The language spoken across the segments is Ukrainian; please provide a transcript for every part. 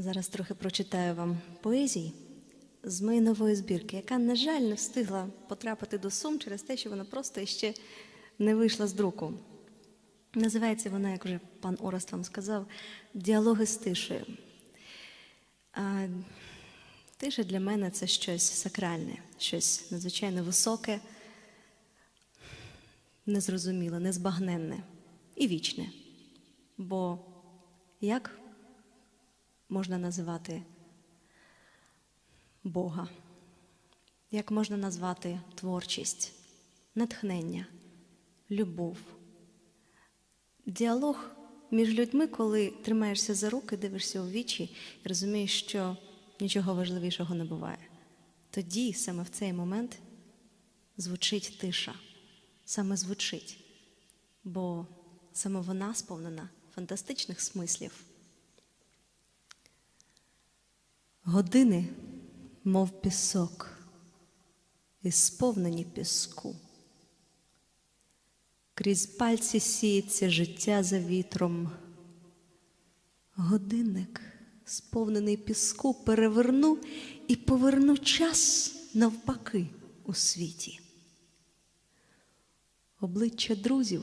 Зараз трохи прочитаю вам поезії з моєї нової збірки, яка, на жаль, не встигла потрапити до сум через те, що вона просто ще не вийшла з друку. Називається вона, як вже пан Орест вам сказав, Діалоги з тишею. А, тиша для мене це щось сакральне, щось надзвичайно високе, незрозуміле, незбагненне і вічне. Бо як можна називати Бога? Як можна назвати творчість, натхнення, любов? Діалог між людьми, коли тримаєшся за руки, дивишся у вічі і розумієш, що нічого важливішого не буває. Тоді, саме в цей момент, звучить тиша, саме звучить, бо саме вона сповнена фантастичних смислів. Години, мов пісок, і сповнені піску. Крізь пальці сіється життя за вітром. Годинник, сповнений піску, переверну і поверну час навпаки у світі. Обличчя друзів,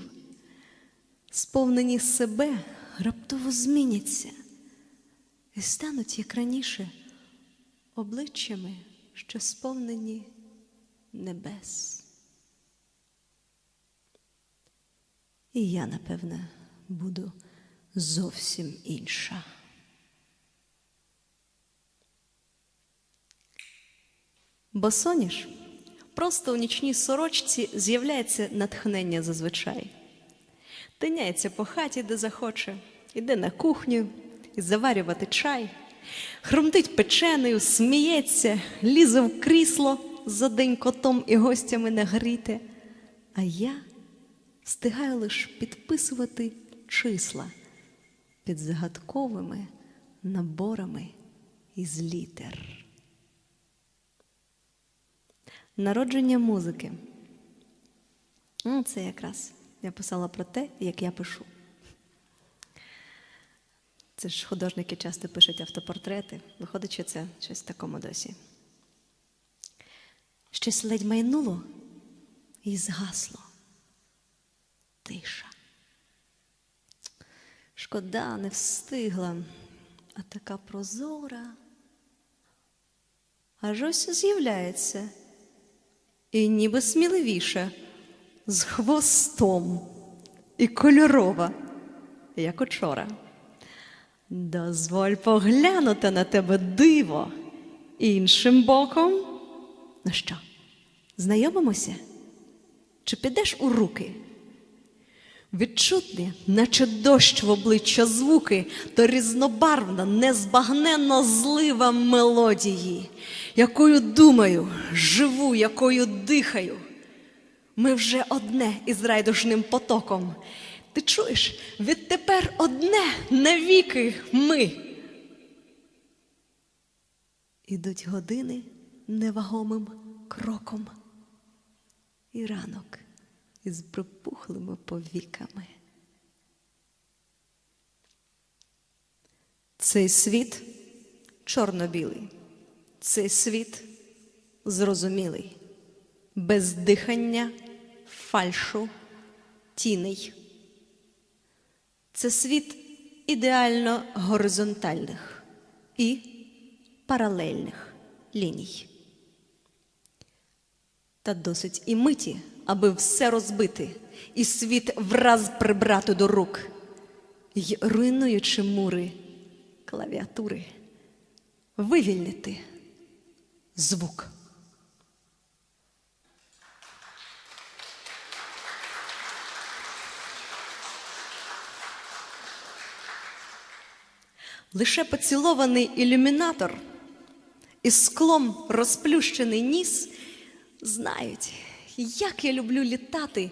сповнені себе, раптово зміняться і стануть, як раніше, обличчями, що сповнені небес. І я, напевне, буду зовсім інша. Бо соняш просто у нічній сорочці з'являється натхнення зазвичай. Тиняється по хаті, де захоче, іде на кухню і заварювати чай, хрумтить печенею, сміється, лізе в крісло за день котом і гостями нагріти. А я встигаю лише підписувати числа під загадковими наборами із літер. Народження музики. Це якраз я писала про те, як я пишу. Це ж художники часто пишуть автопортрети. Виходить, це щось в такому досі. Щось ледь майнуло і згасло. Тиша. Шкода, не встигла, а така прозора. Аж ось з'являється і ніби сміливіше, з хвостом і кольорова, як учора. Дозволь поглянути на тебе диво іншим боком. Ну що, знайомимося? Чи підеш у руки? Відчутні, наче дощ в обличчя звуки, то різнобарвна, незбагненно злива мелодії, якою думаю, живу, якою дихаю. Ми вже одне із райдужним потоком. Ти чуєш, відтепер одне навіки ми. Ідуть години невагомим кроком. І ранок із припухлими повіками. Цей світ чорно-білий, цей світ зрозумілий, без дихання, фальшу, тіней. Це світ ідеально горизонтальних і паралельних ліній. Та досить і миті, аби все розбити, і світ враз прибрати до рук, й руйнуючи мури клавіатури, вивільнити звук. Лише поцілований ілюмінатор і склом розплющений ніс знають, як я люблю літати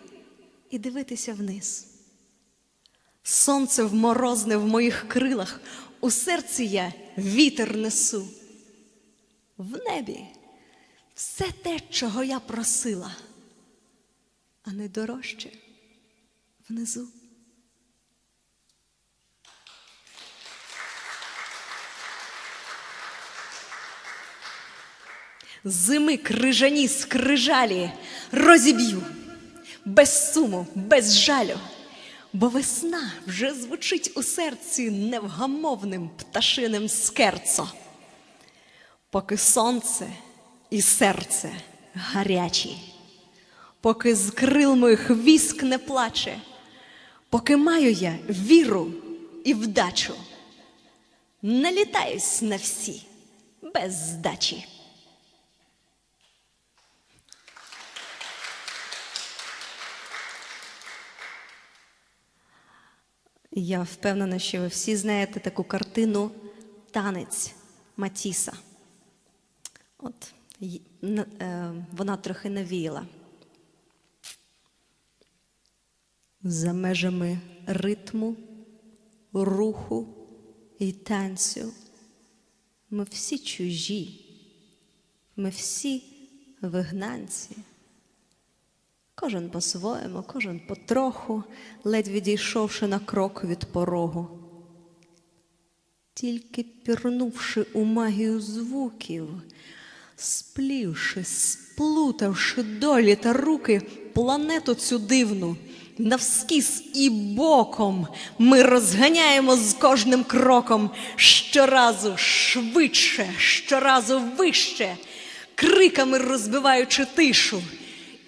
і дивитися вниз. Сонце вморозне в моїх крилах, у серці я вітер несу. В небі все те, чого я просила, а найдорожче внизу. Зими крижані скрижалі. Розіб'ю. Без суму, без жалю, бо весна вже звучить у серці невгамовним пташиним скерцо. Поки сонце і серце гарячі, поки з крил моїх віск не плаче, поки маю я віру і вдачу, налітаюсь на всі без здачі. Я впевнена, що ви всі знаєте таку картину Танець Матіса. От е, вона трохи навіяла. За межами ритму, руху і танцю. Ми всі чужі, ми всі вигнанці. Кожен по-своєму, кожен потроху, ледь відійшовши на крок від порогу. Тільки пірнувши у магію звуків, сплівши, сплутавши долі та руки планету цю дивну, навскіз і боком ми розганяємо з кожним кроком щоразу швидше, щоразу вище, криками розбиваючи тишу.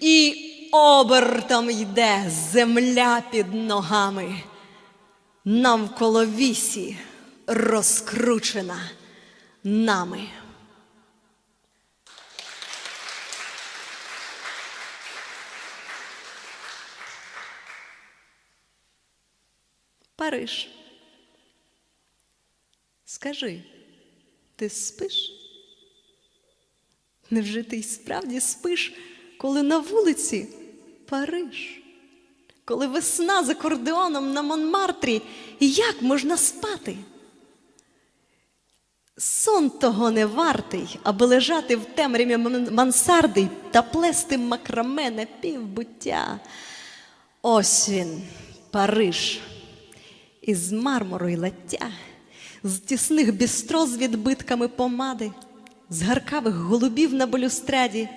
І обертом йде земля під ногами. Навколо вісі розкручена нами. Париж. Скажи, ти спиш? Невже ти й справді спиш, коли на вулиці Париж? Коли весна з акордеоном на Монмартрі, як можна спати? Сон того не вартий, аби лежати в темряві мансарди та плести макраме на півбуття. Ось він, Париж, із мармуру й лаття, з тісних бістро з відбитками помади, з гаркавих голубів на балюстраді,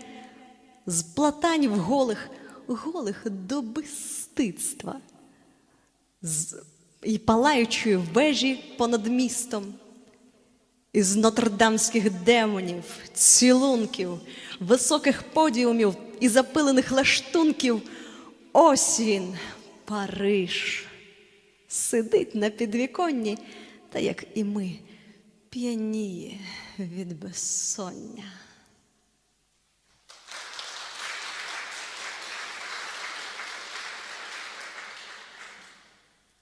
з платанів голих, голих до безстидства, з і палаючої вежі понад містом, із нотрдамських демонів, цілунків, високих подіумів і запилених лаштунків. Ось він, Париж, сидить на підвіконні, та як і ми, п'яніє від безсоння.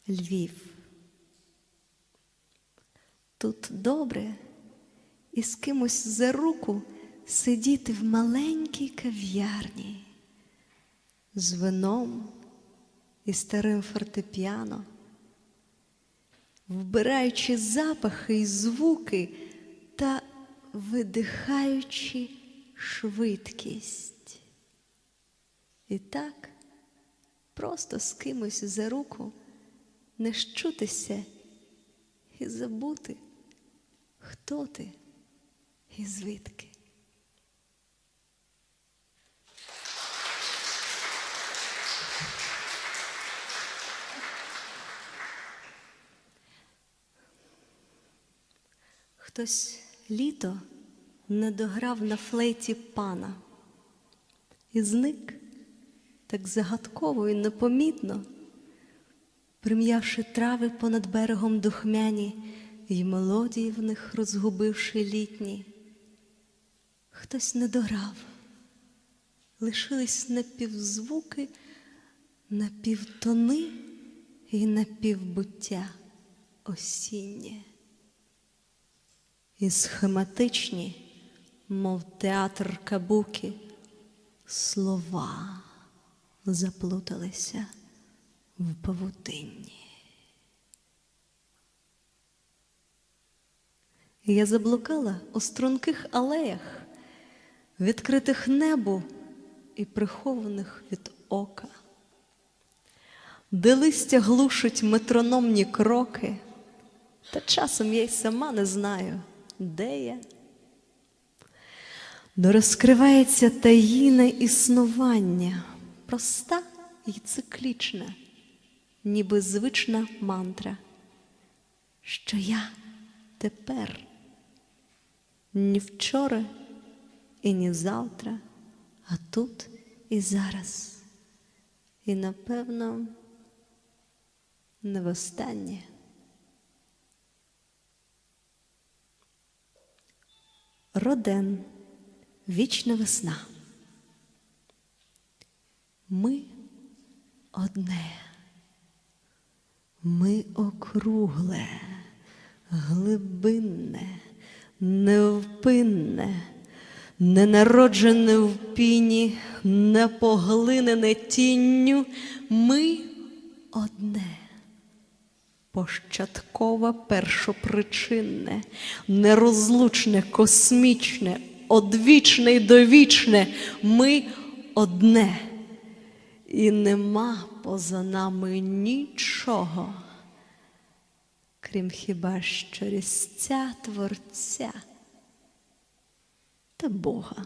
Львів. Тут добре і з кимось за руку сидіти в маленькій кав'ярні з вином і старим фортепіано, вбираючи запахи і звуки та видихаючи швидкість. І так, просто з кимось за руку не щутися і забути, хто ти і звідки. Хтось літо не дограв на флейті пана і зник так загадково і непомітно, прим'явши трави понад берегом духмяні й мелодії в них розгубивши літні. Хтось не дограв, лишились напівзвуки, напівтони і напівбуття осіннє. І схематичні, мов театр кабуки, слова заплуталися в павутинні. Я заблукала у струнких алеях, відкритих небу і прихованих від ока, де листя глушить метрономні кроки, та часом я й сама не знаю, де я. дорозкривається таїне існування, проста і циклічна, ніби звична мантра, що я тепер ні вчора і ні завтра, а тут і зараз. І напевно не востаннє. Роден, вічна весна. Ми одне, ми округле, глибинне, невпинне, ненароджене в піні, непоглинене тінню. Ми одне. Пощадкове першопричинне, нерозлучне, космічне, одвічне й довічне, ми одне. І нема поза нами нічого, крім хіба що різця Творця та Бога.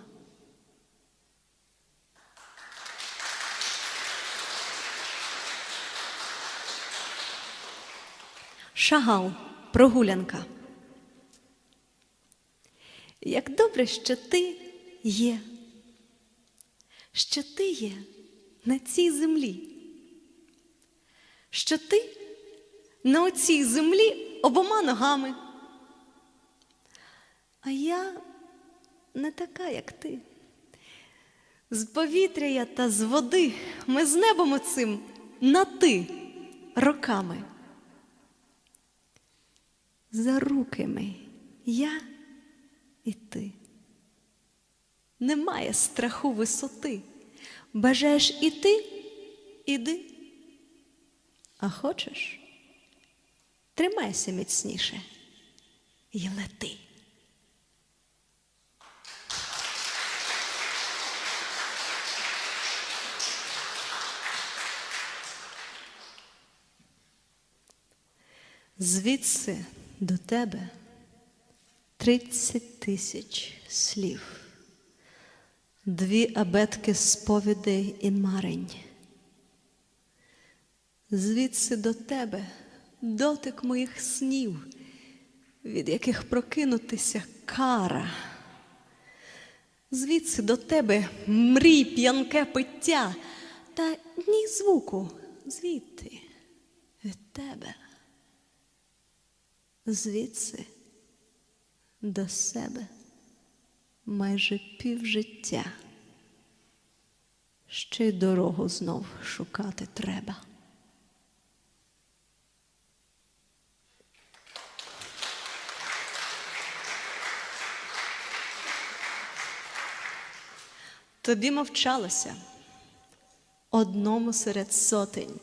Шагал, прогулянка. Як добре, що ти є, що ти є на цій землі, що ти на оцій землі обома ногами. А я не така, як ти. З повітря я та з води ми з небом оцим на ти роками. За руки ми, я і ти. Немає страху висоти. Бажаєш іти, іди. А хочеш, тримайся міцніше і лети. Звідси до тебе тридцять тисяч слів, дві абетки сповідей і марень. Звідси до тебе дотик моїх снів, від яких прокинутися кара. Звідси до тебе мрій п'янке пиття, та ні звуку звідти від тебе звідси до себе майже півжиття. Ще й дорогу знов шукати треба. Тобі мовчалося одному серед сотень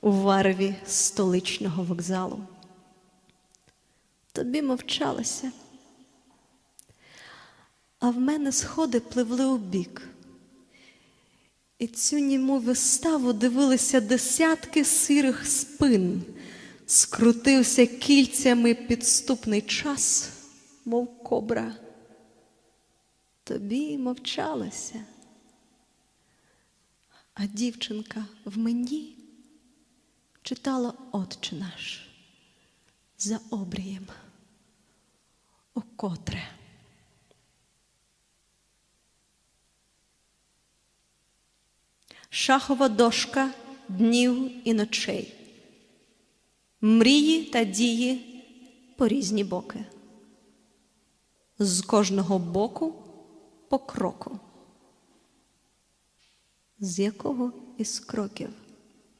у варві столичного вокзалу тобі мовчалося. А в мене сходи пливли у бік. І цю німу виставу дивилися десятки сирих спин, скрутився кільцями підступний час, мов кобра. Тобі мовчалося, а дівчинка в мені читала Отче наш за обрієм укотре. Шахова дошка днів і ночей, мрії та дії по різні боки, з кожного боку по кроку, з якого із кроків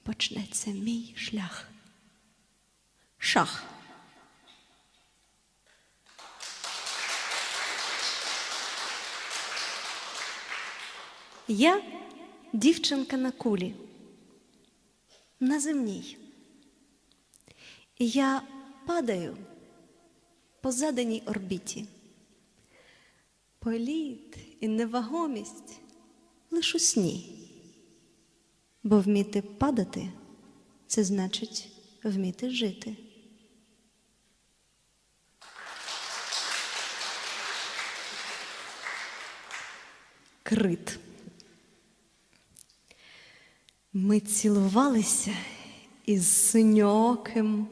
почнеться мій шлях. Шах. Я дівчинка на кулі, на земній. Я падаю по заданій орбіті. Політ і невагомість лиш у сні. Бо вміти падати це значить вміти жити. Крит. Ми цілувалися із синьоким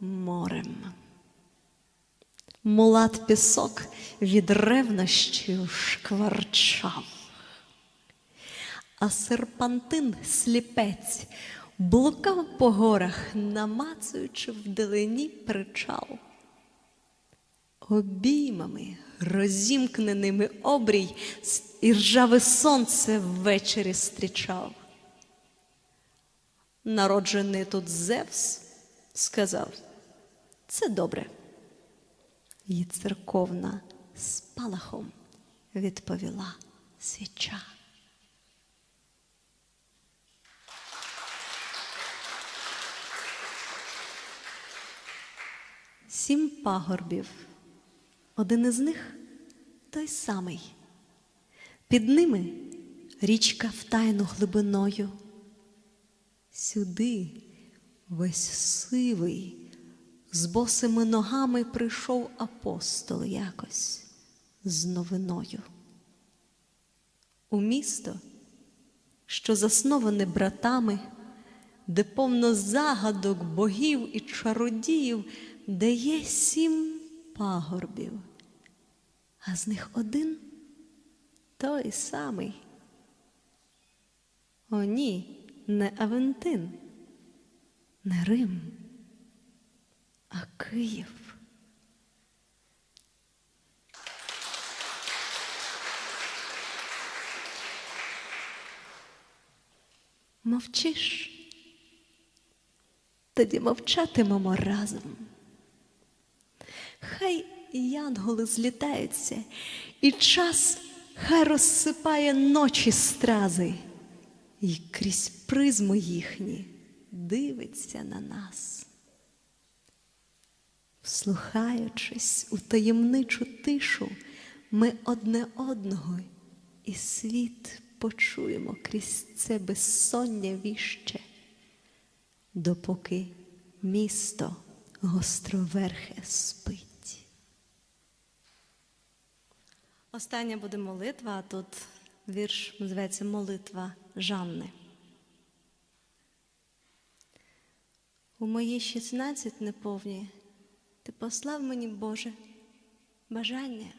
морем. Мулат пісок від ревнощів шкварчав, а серпантин сліпець блукав по горах, намацуючи вдалині причал. Обіймами, розімкненими обрій, і ржаве сонце ввечері зустрічав. Народжений тут Зевс сказав, це добре. І церковна спалахом відповіла свіча. Сім пагорбів. Один із них той самий. Під ними річка втайну глибиною. Сюди весь сивий, з босими ногами прийшов апостол якось з новиною. У місто, що засноване братами, де повно загадок богів і чародіїв, де є сім пагорбів, а з них один той самий. О, ні, не Авентин, не Рим, а Київ. Мовчиш? Тоді мовчатимемо разом. Хай янголи злітаються, і час хай розсипає ночі стрази, і крізь призму їхні дивиться на нас. Вслухаючись у таємничу тишу, ми одне одного і світ почуємо крізь це безсоння віще, допоки місто гостроверхе спить. Остання буде молитва, а тут вірш називається Молитва Жанни. У мої 16 неповні ти послав мені, Боже, бажання,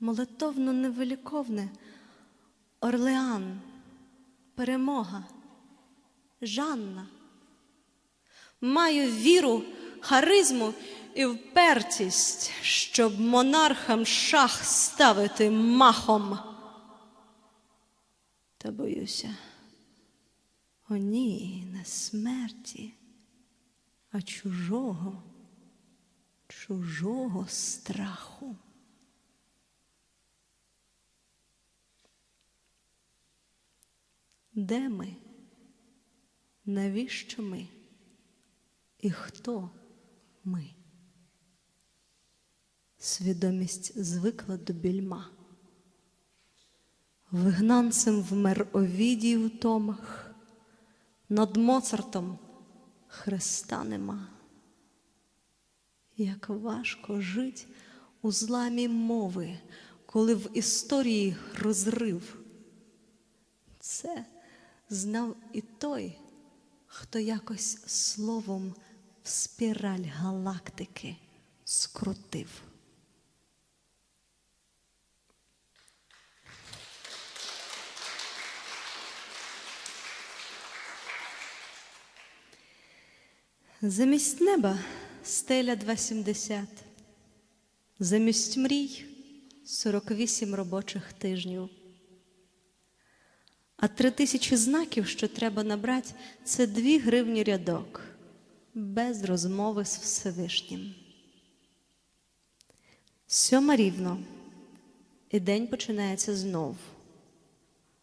молитовно невеликовне, Орлеан, перемога, Жанна. Маю віру, харизму і впертість, щоб монархам шах ставити махом. Та боюся, о ні, не смерті, а чужого, чужого страху. Де ми? Навіщо ми? І хто ми? Свідомість звикла до більма. Вигнанцем вмер Овідій в томах, над Моцартом Христа нема. Як важко жить у зламі мови, коли в історії розрив. Це знав і той, хто якось словом в спіраль галактики скрутив. Замість неба стеля 2,70, замість мрій 48 робочих тижнів. А три тисячі знаків, що треба набрати, це дві гривні рядок, без розмови з Всевишнім. Сьома рівно, і день починається знов.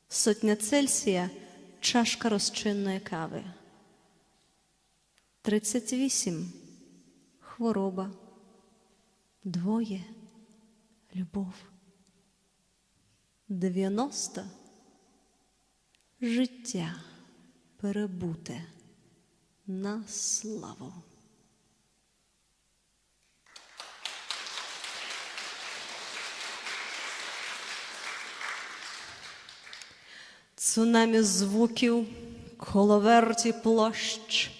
Сотня Цельсія чашка розчинної кави. 38 хвороба, двоє любов. 90 життя перебуте на славу. цунамі звуків, коловерті площ,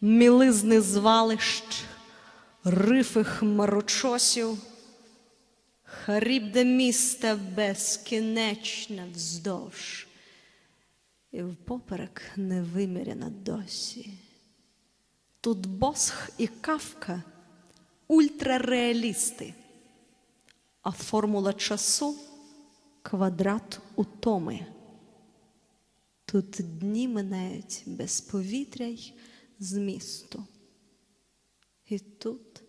мілизни звалищ, рифи хмарочосів, харібде міста безкінечна вздовж, і впоперек невиміряна досі. Тут Босх і Кавка ультрареалісти, а формула часу квадрат утоми. Тут дні минають без повітря й змісту. І тут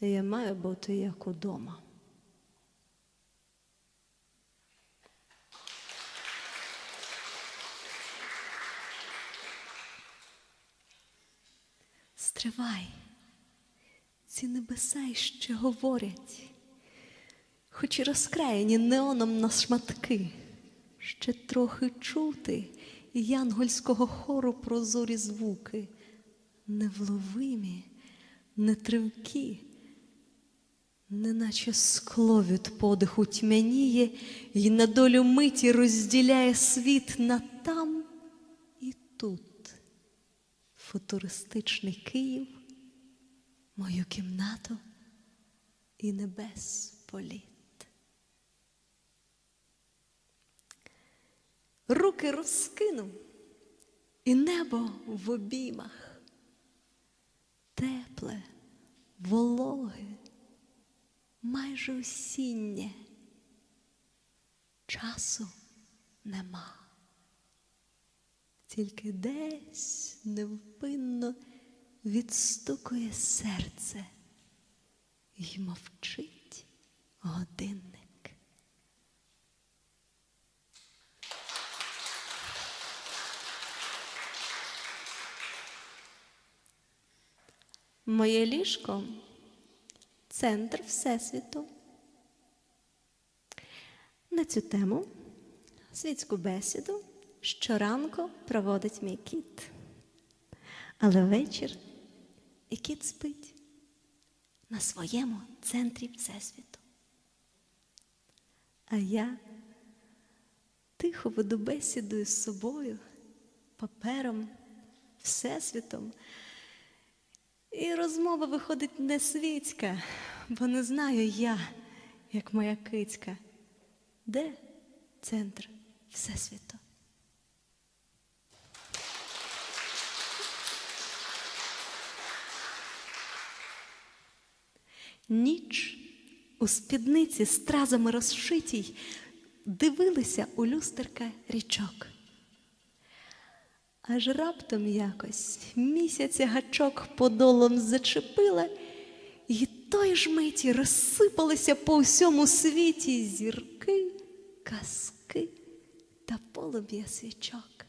я маю бути як удома. Стривай, ці небеса іще говорять, хоч і розкраєні неоном на шматки, ще трохи чути янгольського хору прозорі звуки, невловимі, нетривкі, неначе скло від подиху тьмяніє, й на долю миті розділяє світ на там і тут футуристичний Київ, мою кімнату і небес політ. Руки розкинув, і небо в обіймах, тепле, вологе, майже осіннє, часу нема тільки десь невпинно відстукує серце й мовчить годинник. Моє ліжко центр Всесвіту. На цю тему світську бесіду щоранку проводить мій кіт. Але вечір і кіт спить на своєму центрі Всесвіту. А я тихо веду бесіду із собою, папером, всесвітом. І розмова виходить не світська, бо не знаю я, як моя кицька, де центр Всесвіту. Ніч у спідниці стразами розшитій дивилися у люстерка річок. Аж раптом якось місяця гачок подолом зачепила, і той ж миті розсипалися по всьому світі зірки, казки та полум'я свічок.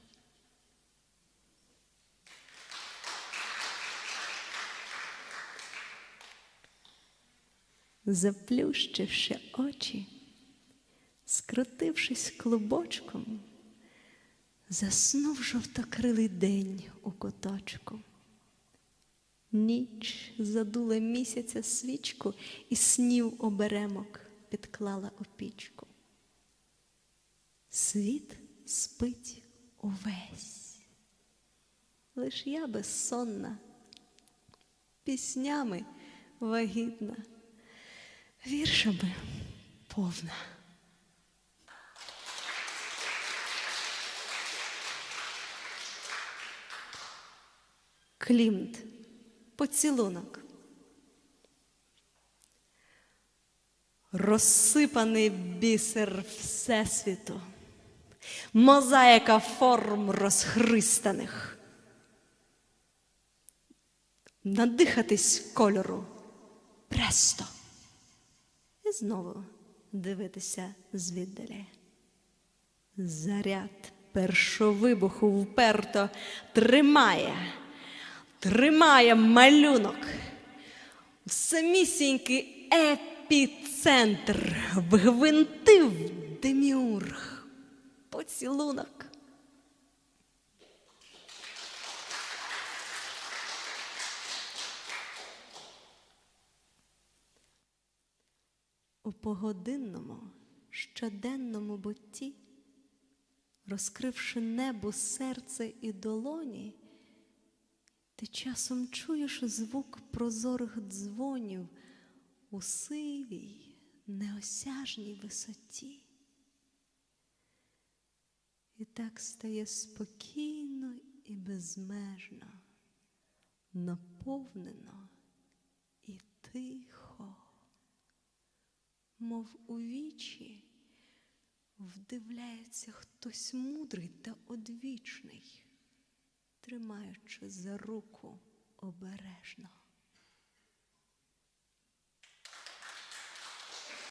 Заплющивши очі, скрутившись клубочком, заснув жовтокрилий день у куточку. Ніч задула місяця свічку і снів оберемок підклала у пічку. Світ спить увесь, лиш я безсонна, піснями вагітна, віршами повна. Клімт, поцілунок. Розсипаний бісер Всесвіту, мозаїка форм розхристаних. Надихатись кольору престо. І знову дивитися звіддалі. Заряд першовибуху вперто тримає, тримає малюнок в самісінький епіцентр вгвинтив деміург поцілунок. У погодинному щоденному бутті розкривши небо, серце і долоні, ти часом чуєш звук прозорих дзвонів у сивій, неосяжній висоті. І так стає спокійно і безмежно, наповнено і тихо, мов у вічі вдивляється хтось мудрий та одвічний, тримаючи за руку обережно.